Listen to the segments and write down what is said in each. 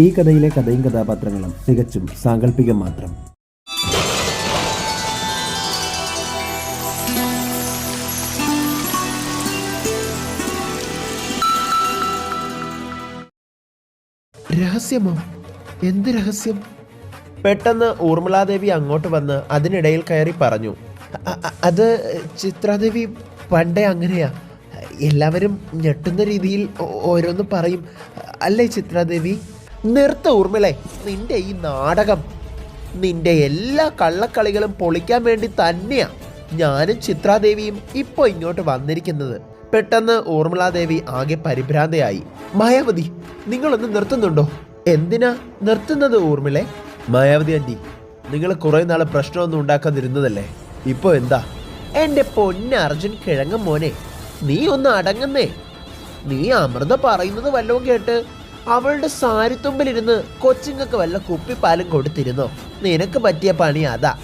ഈ കഥയിലെ കഥയും കഥാപാത്രങ്ങളും തികച്ചും സാങ്കല്പികം മാത്രം. രഹസ്യമോ? എന്ത് രഹസ്യം? പെട്ടെന്ന് ഊർമിളാദേവി അങ്ങോട്ട് വന്ന് അതിനിടയിൽ കയറി പറഞ്ഞു. "അ- അ- അത് ചിത്രാദേവി പണ്ടേ അങ്ങനെയാ. എല്ലാവരും ഞെട്ടുന്ന രീതിയിൽ ഓരോന്ന് പറയും. അല്ലേ ചിത്രാദേവി? നിർത്ത ഊർമിളെ നിന്റെ ഈ നാടകം നിന്റെ എല്ലാ കള്ളക്കളികളും പൊളിക്കാൻ വേണ്ടി തന്നെയാ ഞാനും ചിത്രാദേവിയും ഇപ്പൊ ഇങ്ങോട്ട് വന്നിരിക്കുന്നത്. പെട്ടെന്ന് ഊർമിളാദേവി ആകെ പരിഭ്രാന്തയായി. മായാവതി നിങ്ങളൊന്ന് നിർത്തുന്നുണ്ടോ? എന്തിനാ നിർത്തുന്നത് ഊർമിളെ? മായാവതി ആന്റി നിങ്ങൾ കുറെ നാൾ പ്രശ്നമൊന്നും ഉണ്ടാക്കാതിരുന്നതല്ലേ? ഇപ്പൊ എന്താ? എന്റെ പൊന്ന അർജുൻ കിഴങ്ങ മോനെ നീ ഒന്ന് അടങ്ങുന്നേ. നീ അമൃത പറയുന്നത് വല്ലതും കേട്ട് അവളുടെ സാരിത്തുമ്പിലിരുന്ന് കൊച്ചുങ്ങൾക്ക് വല്ല കുപ്പിപ്പാലും കൊടുത്തിരുന്നു? നിനക്ക് പറ്റിയ പണി അതാ.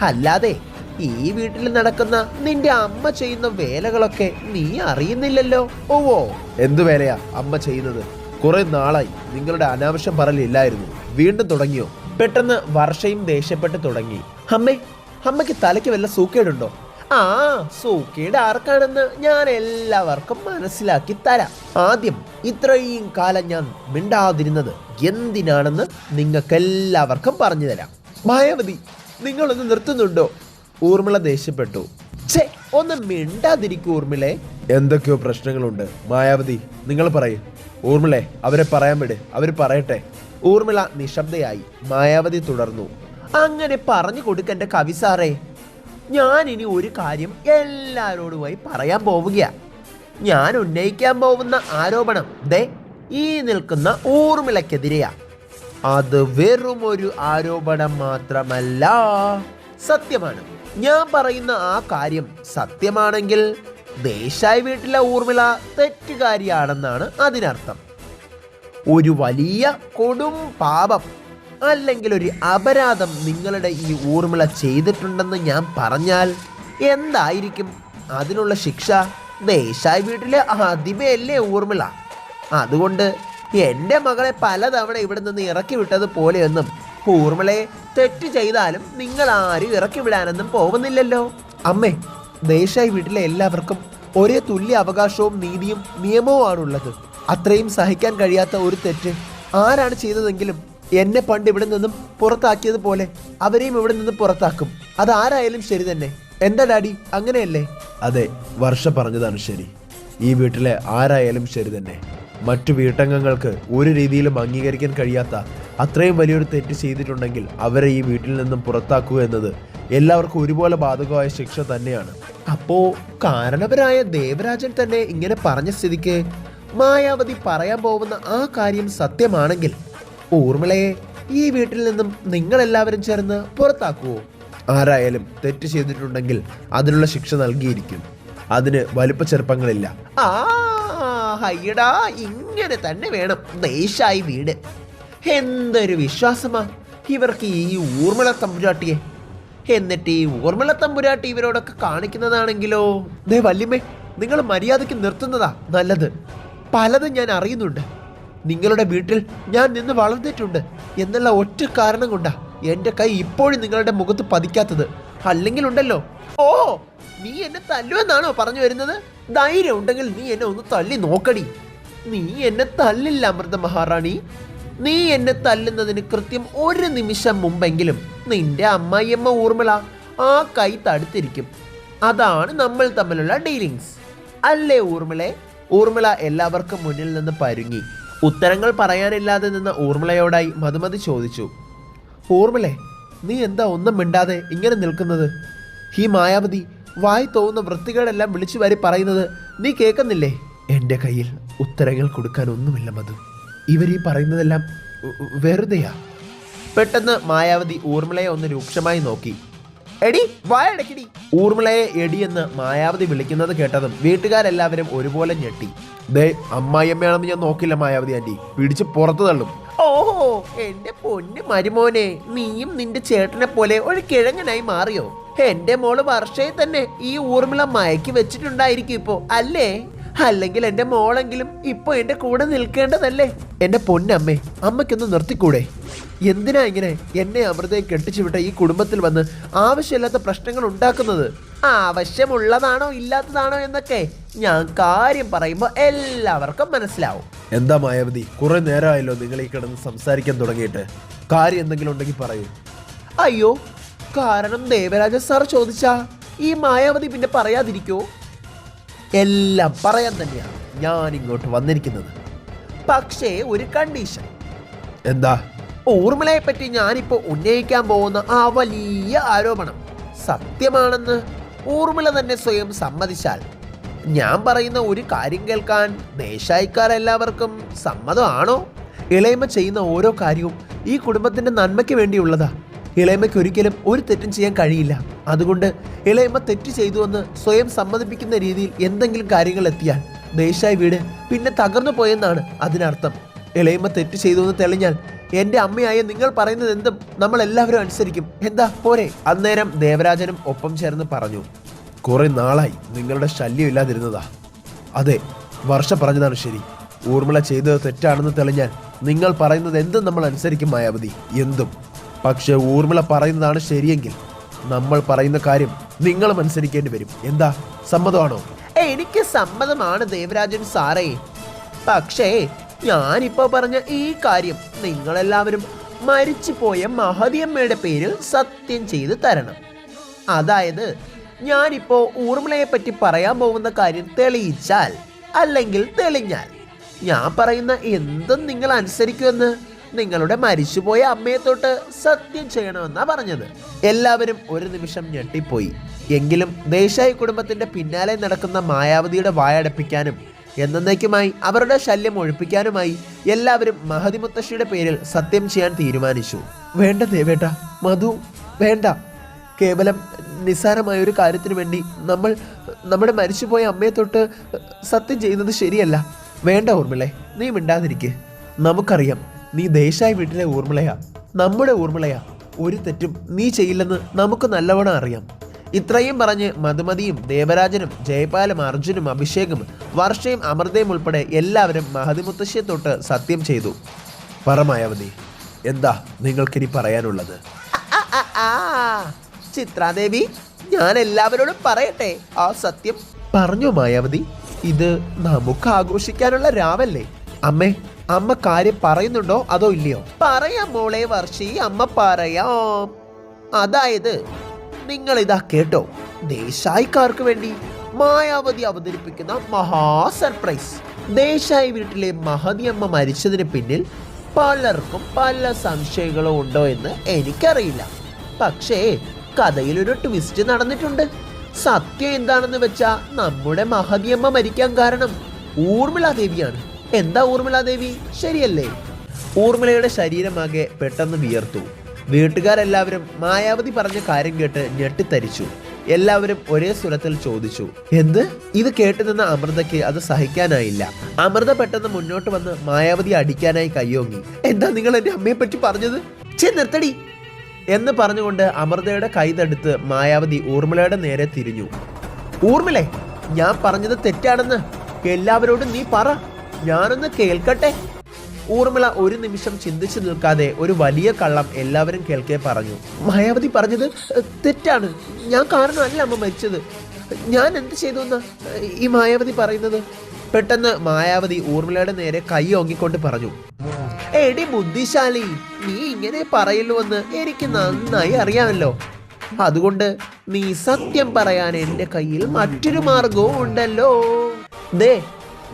അല്ലാതെ ഈ വീട്ടിൽ നടക്കുന്ന നിന്റെ അമ്മ ചെയ്യുന്ന വേലകളൊക്കെ നീ അറിയുന്നില്ലല്ലോ. ഓവോ എന്തു വേലയാ അമ്മ ചെയ്യുന്നത്? കുറെ നാളായി നിങ്ങളുടെ അനാവശ്യം പറലില്ലായിരുന്നു വീണ്ടും തുടങ്ങിയോ? പെട്ടെന്ന് വർഷയും ദേഷ്യപ്പെട്ട് തുടങ്ങി. അമ്മേ അമ്മയ്ക്ക് തലയ്ക്ക് വല്ല സൂക്കേടുണ്ടോ? ആ സൂക്കേട് ആർക്കാണെന്ന് ഞാൻ എല്ലാവർക്കും മനസ്സിലാക്കി തരാം. ആദ്യം ഇത്രയും കാലം ഞാൻ മിണ്ടാതിരുന്നത് എന്തിനാണെന്ന് നിങ്ങൾക്കെല്ലാവർക്കും പറഞ്ഞു തരാം. മായാവതി നിങ്ങളൊന്ന് നിർത്തുന്നുണ്ടോ? ഊർമിള ദേഷ്യപ്പെട്ടു. ഛേ ഒന്ന് മിണ്ടാതിരിക്കൂ ഊർമിളെ. എന്തൊക്കെയോ പ്രശ്നങ്ങളുണ്ട്. മായാവതി നിങ്ങൾ പറയൂ. ഊർമിളെ അവരെ പറയാൻ വിട്. അവർ പറയട്ടെ. ഊർമിള നിശബ്ദയായി. മായാവതി തുടർന്നു. അങ്ങനെ പറഞ്ഞു കൊടുക്കേണ്ട കവി സാറേ. ഞാൻ ഇനി ഒരു കാര്യം എല്ലാവരോടുമായി പറയാൻ പോവുകയാ. ഞാൻ ഉന്നയിക്കാൻ പോകുന്ന ആരോപണം ദേ ഈ നിൽക്കുന്ന ഊർമിളക്കെതിരെയാ അത് വെറും ഒരു ആരോപണം മാത്രമല്ല. സത്യമാണ്. ഞാൻ പറയുന്ന ആ കാര്യം സത്യമാണെങ്കിൽ ദേശായി വീട്ടിലെ ഊർമിള തെറ്റുകാരിയാണെന്നാണ് അതിനർത്ഥം. ഒരു വലിയ കൊടും പാപം അല്ലെങ്കിൽ ഒരു അപരാധം നിങ്ങളുടെ ഈ ഊർമിള ചെയ്തിട്ടുണ്ടെന്ന് ഞാൻ പറഞ്ഞാൽ എന്തായിരിക്കും അതിനുള്ള ശിക്ഷ? ദേശായി വീട്ടിലെ ആദ്യമല്ലേ ഊർമിള. അതുകൊണ്ട് എന്റെ മകളെ പലതവണ ഇവിടെ നിന്ന് ഇറക്കി വിട്ടത് പോലെയെന്നും ഊർമിളയെ തെറ്റ് ചെയ്താലും നിങ്ങൾ ആരും ഇറക്കി വിടാനൊന്നും പോകുന്നില്ലല്ലോ. അമ്മേ ദേശായി വീട്ടിലെ എല്ലാവർക്കും ഒരേ തുല്യ അവകാശവും നീതിയും നിയമവുമാണുള്ളത് അത്രയും സഹിക്കാൻ കഴിയാത്ത ഒരു തെറ്റ്. ആരാണ് ചെയ്തതെങ്കിലും എന്നെ പണ്ട് ഇവിടെ നിന്നും പുറത്താക്കിയതുപോലെ അവരെയും ഇവിടെ നിന്ന് പുറത്താക്കും. അതാരായാലും ശരി തന്നെ. എന്താ ഡാഡി? അങ്ങനെയല്ലേ? അതെ വർഷ പറഞ്ഞതാണ് ശരി. ഈ വീട്ടിലെ ആരായാലും ശരി തന്നെ. മറ്റു വീട്ടംഗങ്ങൾക്ക് ഒരു രീതിയിലും അംഗീകരിക്കാൻ കഴിയാത്ത അത്രയും വലിയൊരു തെറ്റ് ചെയ്തിട്ടുണ്ടെങ്കിൽ അവരെ ഈ വീട്ടിൽ നിന്നും പുറത്താക്കുക എന്നത് എല്ലാവർക്കും ഒരുപോലെ ബാധകമായ ശിക്ഷ തന്നെയാണ്. അപ്പോ കാരണവരായ ദേവരാജൻ തന്നെ ഇങ്ങനെ പറഞ്ഞ സ്ഥിതിക്ക് മായാവതി പറയാൻ പോകുന്ന ആ കാര്യം സത്യമാണെങ്കിൽ ഊർമിളയെ ഈ വീട്ടിൽ നിന്നും നിങ്ങളെല്ലാവരും ചേർന്ന് പുറത്താക്കുവോ? ആരായാലും തെറ്റ് ചെയ്തിട്ടുണ്ടെങ്കിൽ അതിനുള്ള ശിക്ഷ നൽകിയിരിക്കും. അതിന് വലുപ്പ ചെറുപ്പങ്ങളില്ല. ആ ഹയ്യടാ ഇങ്ങനെ തന്നെ വേണം. ദേശായി വീട്. എന്തൊരു വിശ്വാസമാ. ഇവർക്ക് ഈ ഊർമിള തമ്പുരാട്ടിയെ. എന്നിട്ട് ഈ ഊർമിള തമ്പുരാട്ടി ഇവരോടൊക്കെ കാണിക്കുന്നതാണെങ്കിലോ? ദേ വല്യമ്മേ നിങ്ങൾ മര്യാദയ്ക്ക് നിർത്തുന്നതാ നല്ലത്. പലതും ഞാൻ അറിയുന്നുണ്ട്. നിങ്ങളുടെ വീട്ടിൽ ഞാൻ നിന്ന് വളർന്നിട്ടുണ്ട്. എന്നുള്ള ഒറ്റ കാരണം കൊണ്ടാ എന്റെ കൈ ഇപ്പോഴും നിങ്ങളുടെ മുഖത്ത് പതിക്കാത്തത്. അല്ലെങ്കിൽ ഉണ്ടല്ലോ ഓ നീ എന്നെ തല്ലുമെന്നാണോ പറഞ്ഞു വരുന്നത്? ധൈര്യം ഉണ്ടെങ്കിൽ നീ എന്നെ ഒന്ന് തല്ലി നോക്കടി. നീ എന്നെ തല്ലില്ല അമൃത മഹാറാണി. നീ എന്നെ തല്ലുന്നതിന് കൃത്യം ഒരു നിമിഷം മുമ്പെങ്കിലും നിന്റെ അമ്മായിയമ്മ ഊർമിള ആ കൈ തടുത്തിരിക്കും. അതാണ് നമ്മൾ തമ്മിലുള്ള ഡീലിങ്സ്. അല്ലേ ഊർമിളെ? ഊർമിള എല്ലാവർക്കും മുന്നിൽ നിന്ന് പരുങ്ങി. ഉത്തരങ്ങൾ പറയാനില്ലാതെ നിന്ന ഊർമിളയോടായി മധുമതി ചോദിച്ചു. ഊർമിളെ നീ എന്താ ഒന്നും മിണ്ടാതെ ഇങ്ങനെ നിൽക്കുന്നത്? ഈ മായാവതി വായി തോന്നുന്ന വൃത്തികളെല്ലാം വിളിച്ചു വാരി പറയുന്നത് നീ കേൾക്കുന്നില്ലേ? എന്റെ കയ്യിൽ ഉത്തരങ്ങൾ കൊടുക്കാൻ ഒന്നുമില്ല മധു. ഇവരീ പറയുന്നതെല്ലാം വെറുതെയാ. പെട്ടെന്ന് മായാവതി ഊർമിളയെ ഒന്ന് രൂക്ഷമായി നോക്കി. എടി വായടക്കിടി ഊർമിളയെ എടി എന്ന് മായാവതി വിളിക്കുന്നത് കേട്ടതും വീട്ടുകാരെല്ലാവരും ഒരുപോലെ ഞെട്ടി. ദേ അമ്മായിയമ്മയാണെന്ന് ഞാൻ നോക്കില്ല മായാവതി ആന്റി പിടിച്ച് പുറത്തു തള്ളും. എന്റെ പൊന്ന് മരുമോനെ നീയും നിന്റെ ചേട്ടനെ പോലെ ഒരു കിഴങ്ങനായി മാറിയോ? എന്റെ മോൾ വർഷയെ തന്നെ ഈ ഊർമിള മയക്കി വെച്ചിട്ടുണ്ടായിരിക്കും ഇപ്പോ അല്ലേ? അല്ലെങ്കിൽ എന്റെ മോളെങ്കിലും ഇപ്പൊ എന്റെ കൂടെ നിൽക്കേണ്ടതല്ലേ? എന്റെ പൊന്നമ്മേ അമ്മയ്ക്കൊന്ന് നിർത്തിക്കൂടെ? എന്തിനാ ഇങ്ങനെ എന്നെ അമൃതയെ കെട്ടിച്ചു വിട്ട ഈ കുടുംബത്തിൽ വന്ന് ആവശ്യമില്ലാത്ത പ്രശ്നങ്ങൾ ഉണ്ടാക്കുന്നത്? ആവശ്യമുള്ളതാണോ ഇല്ലാത്തതാണോ എന്നൊക്കെ ഞാൻ കാര്യം പറയുമ്പോൾ എല്ലാവർക്കും മനസ്സിലാവും. എന്താ മായാവതി കുറെ നേരമായല്ലോ നിങ്ങൾ ഈ കിടന്ന് സംസാരിക്കാൻ തുടങ്ങിയിട്ട്. കാര്യം എന്തെങ്കിലും ഉണ്ടെങ്കിൽ പറയൂ. അയ്യോ കാരണം ദേവരാജ സാർ ചോദിച്ചാ ഈ മായാവതി പിന്നെ പറയാതിരിക്കോ. എല്ലാം പറയാൻ തന്നെയാണ് ഞാൻ ഇങ്ങോട്ട് വന്നിരിക്കുന്നത്. പക്ഷേ ഒരു കണ്ടീഷൻ. എന്താ? ഊർമിളയെ പറ്റി ഞാനിപ്പോ ഉന്നയിക്കാൻ പോകുന്ന ആ വലിയ ആരോപണം സത്യമാണെന്ന് ഊർമിള തന്നെ സ്വയം സമ്മതിച്ചാൽ ഞാൻ പറയുന്ന ഒരു കാര്യം കേൾക്കാൻ ദേശായിക്കാരെല്ലാവർക്കും സമ്മതമാണോ? ഇളയമ്മ ചെയ്യുന്ന ഓരോ കാര്യവും ഈ കുടുംബത്തിന്റെ നന്മയ്ക്ക് വേണ്ടിയുള്ളതാ. ഇളയമ്മയ്ക്ക് ഒരിക്കലും ഒരു തെറ്റും ചെയ്യാൻ കഴിയില്ല. അതുകൊണ്ട് ഇളയമ്മ തെറ്റ് ചെയ്തുവെന്ന് സ്വയം സമ്മതിപ്പിക്കുന്ന രീതിയിൽ എന്തെങ്കിലും കാര്യങ്ങൾ എത്തിയാൽ ദേശായി വീട് പിന്നെ തകർന്നു പോയെന്നാണ് അതിനർത്ഥം. ഇളയമ്മ തെറ്റ് ചെയ്തു എന്ന് തെളിഞ്ഞാൽ എന്റെ അമ്മയായ നിങ്ങൾ പറയുന്നത് എന്തും നമ്മൾ എല്ലാവരും അനുസരിക്കും. എന്താ? പോരെ. അന്നേരം ദേവരാജനും ഒപ്പം ചേർന്ന് പറഞ്ഞു. കുറെ നാളായി നിങ്ങളുടെ ശല്യം ഇല്ലാതിരുന്നതാ. അതെ വർഷ പറഞ്ഞതാണ് ശരി. ഊർമിള ചെയ്തത് തെറ്റാണെന്ന് തെളിഞ്ഞാൽ നിങ്ങൾ പറയുന്നത് എന്തും നമ്മൾ അനുസരിക്കും മായാവതി. എന്തും. പക്ഷെ ഊർമിള പറയുന്നതാണ് ശരിയെങ്കിൽ നമ്മൾ പറയുന്ന കാര്യം നിങ്ങളും അനുസരിക്കേണ്ടി വരും. എന്താ? സമ്മതമാണോ? എനിക്ക് സമ്മതമാണ് ദേവരാജൻ സാറേ. പക്ഷേ ഞാനിപ്പോ പറഞ്ഞ ഈ കാര്യം നിങ്ങളെല്ലാവരും മരിച്ചുപോയ മഹതിയമ്മയുടെ പേരിൽ സത്യം ചെയ്ത് തരണം. അതായത് ഞാനിപ്പോ ഊർമിളയെ പറ്റി പറയാൻ പോകുന്ന കാര്യം തെളിയിച്ചാൽ അല്ലെങ്കിൽ തെളിഞ്ഞാൽ ഞാൻ പറയുന്ന എന്തും നിങ്ങൾ അനുസരിക്കുമെന്ന് നിങ്ങളുടെ മരിച്ചുപോയ അമ്മയെ തൊട്ട് സത്യം ചെയ്യണമെന്നാ പറഞ്ഞത്. എല്ലാവരും ഒരു നിമിഷം ഞെട്ടിപ്പോയി. എങ്കിലും ദേശായി കുടുംബത്തിന്റെ പിന്നാലെ നടക്കുന്ന മായാവതിയുടെ വായടപ്പിക്കാനും എന്നേക്കുമായി അവരുടെ ശല്യം ഒഴിപ്പിക്കാനുമായി എല്ലാവരും മഹതി മുത്തശ്ശിയുടെ പേരിൽ സത്യം ചെയ്യാൻ തീരുമാനിച്ചു. വേണ്ട ദേവേട്ട മധു വേണ്ട. കേവലം നിസ്സാരമായ ഒരു കാര്യത്തിന് വേണ്ടി നമ്മൾ നമ്മുടെ മരിച്ചുപോയ അമ്മയെ തൊട്ട് സത്യം ചെയ്യുന്നത് ശരിയല്ല. വേണ്ട ഊർമിളെ നീ മിണ്ടാതിരിക്കെ. നമുക്കറിയാം നീ ദേശായി വീട്ടിലെ ഊർമിളയാ. നമ്മുടെ ഊർമിളയാ. ഒരു തെറ്റും നീ ചെയ്യില്ലെന്ന് നമുക്ക് നല്ലവണ്ണം അറിയാം. ഇത്രയും പറഞ്ഞ് മധുമതിയും ദേവരാജനും ജയപാലും അർജുനും അഭിഷേകും വർഷയും അമൃതയും ഉൾപ്പെടെ എല്ലാവരും മഹതിമുത്തശ്ശിയെ തൊട്ട് സത്യം ചെയ്തു. പറമായാവതി എന്താ നിങ്ങൾക്കിനി പറയാനുള്ളത്? ചിത്രാദേവി ഞാൻ എല്ലാവരോടും പറയട്ടെ. ആ സത്യം. പറഞ്ഞു മായാവതി ഇത് നമുക്ക് ആഘോഷിക്കാനുള്ള രാവല്ലേ? അമ്മേ അമ്മ കാര്യം പറയുന്നുണ്ടോ അതോ ഇല്ലയോ? പറയാം മോളെ വർഷി അമ്മ പറയാ. അതായത് നിങ്ങൾ ഇതാ കേട്ടോ ദേശായിക്കാർക്ക് വേണ്ടി മായാവതി അവതരിപ്പിക്കുന്ന മഹാ സർപ്രൈസ്. ദേശായി വീട്ടിലെ മഹതിയമ്മ മരിച്ചതിന് പിന്നിൽ പലർക്കും പല സംശയങ്ങളും ഉണ്ടോ എന്ന് എനിക്കറിയില്ല. പക്ഷേ കഥയിലൊരു ട്വിസ്റ്റ് നടന്നിട്ടുണ്ട്. സത്യം എന്താണെന്ന് വെച്ചാൽ നമ്മുടെ മഹതിയമ്മ മരിക്കാൻ കാരണം ഊർമിള ദേവിയാണ് എന്താ ഊർമിള ദേവി? ശരിയല്ലേ. ഊർമിളയുടെ ശരീരമാകെ പെട്ടെന്ന് വിയർത്തു. വീട്ടുകാരെല്ലാവരും മായാവതി പറഞ്ഞ കാര്യം കേട്ട് ഞെട്ടിത്തരിച്ചു. എല്ലാവരും ഒരേ സ്വരത്തിൽ ചോദിച്ചു എന്ത്? ഇത് കേട്ടു നിന്ന അമൃതയ്ക്ക് അത് സഹിക്കാനായില്ല. അമൃത പെട്ടെന്ന് മുന്നോട്ട് വന്ന് മായാവതി അടിക്കാനായി കയ്യോങ്ങി. എന്താ നിങ്ങൾ എന്റെ അമ്മയെ പറ്റി പറഞ്ഞത്? ചേ നിർത്തടി. എന്ന് പറഞ്ഞുകൊണ്ട് അമൃതയുടെ കൈതെടുത്ത് മായാവതി ഊർമിളയുടെ നേരെ തിരിഞ്ഞു. ഊർമിളെ ഞാൻ പറഞ്ഞത് തെറ്റാണെന്ന്. എല്ലാവരോടും നീ പറ. ഞാനൊന്ന് കേൾക്കട്ടെ? ഊർമിള ഒരു നിമിഷം ചിന്തിച്ചു നിൽക്കാതെ ഒരു വലിയ കള്ളം എല്ലാവരും കേൾക്കേ പറഞ്ഞു. മായാവതി പറഞ്ഞത് തെറ്റാണ്. ഞാൻ കാരണമല്ല അമ്മ മരിച്ചത്. ഞാൻ എന്ത് ചെയ്തു എന്നാ ഈ മായാവതി പറയുന്നത്? പെട്ടെന്ന് മായാവതി ഊർമിളയുടെ നേരെ കൈ ഓങ്ങിക്കൊണ്ട് പറഞ്ഞു. എടി ബുദ്ധിശാലി നീ ഇങ്ങനെ പറയുന്നുവെന്ന് എനിക്ക് നന്നായി അറിയാമല്ലോ. അതുകൊണ്ട് നീ സത്യം പറയാൻ എന്റെ കയ്യിൽ മറ്റൊരു മാർഗവും ഉണ്ടല്ലോ. ദേ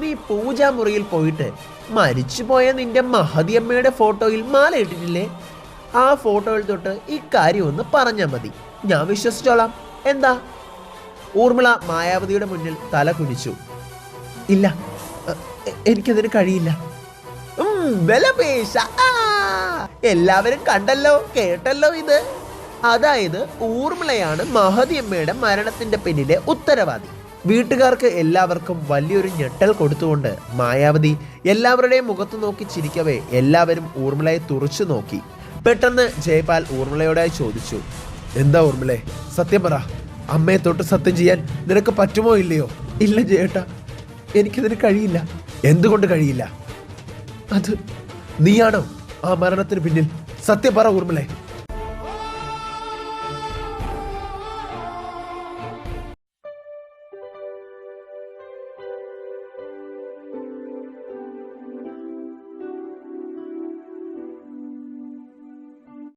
നീ പൂജാമുറിയിൽ പോയിട്ട് മരിച്ചുപോയ നിന്റെ മഹതിയമ്മയുടെ ഫോട്ടോയിൽ മാല ഇട്ടിട്ടില്ലേ? ആ ഫോട്ടോയിൽ തൊട്ട് ഇക്കാര്യം ഒന്ന് പറഞ്ഞാൽ മതി. ഞാൻ വിശ്വസിച്ചോളാം. എന്താ? ഊർമിള മായാവതിയുടെ മുന്നിൽ തല കുനിച്ചു. ഇല്ല എനിക്കതിന് കഴിയില്ല. എല്ലാവരും കണ്ടല്ലോ കേട്ടല്ലോ ഇത്. അതായത് ഊർമിളയാണ് മഹതിയമ്മയുടെ മരണത്തിന്റെ പിന്നിലെ ഉത്തരവാദി. വീട്ടുകാർക്ക് എല്ലാവർക്കും വലിയൊരു ഞെട്ടൽ കൊടുത്തുകൊണ്ട് മായാവതി എല്ലാവരുടെയും മുഖത്ത് നോക്കി ചിരിക്കവേ എല്ലാവരും ഊർമിളയെ തുറച്ചു നോക്കി. പെട്ടെന്ന് ജയപാൽ ഊർമിളയോടായി ചോദിച്ചു എന്താ ഊർമിളെ സത്യം പറ അമ്മയെ തൊട്ട് സത്യം ചെയ്യാൻ നിനക്ക് പറ്റുമോ ഇല്ലയോ? ഇല്ല ജയേട്ടാ എനിക്കതിന് കഴിയില്ല. എന്തുകൊണ്ട് കഴിയില്ല? അത് നീയാണോ ആ മരണത്തിന് പിന്നിൽ? സത്യം പറ ഊർമിളെ.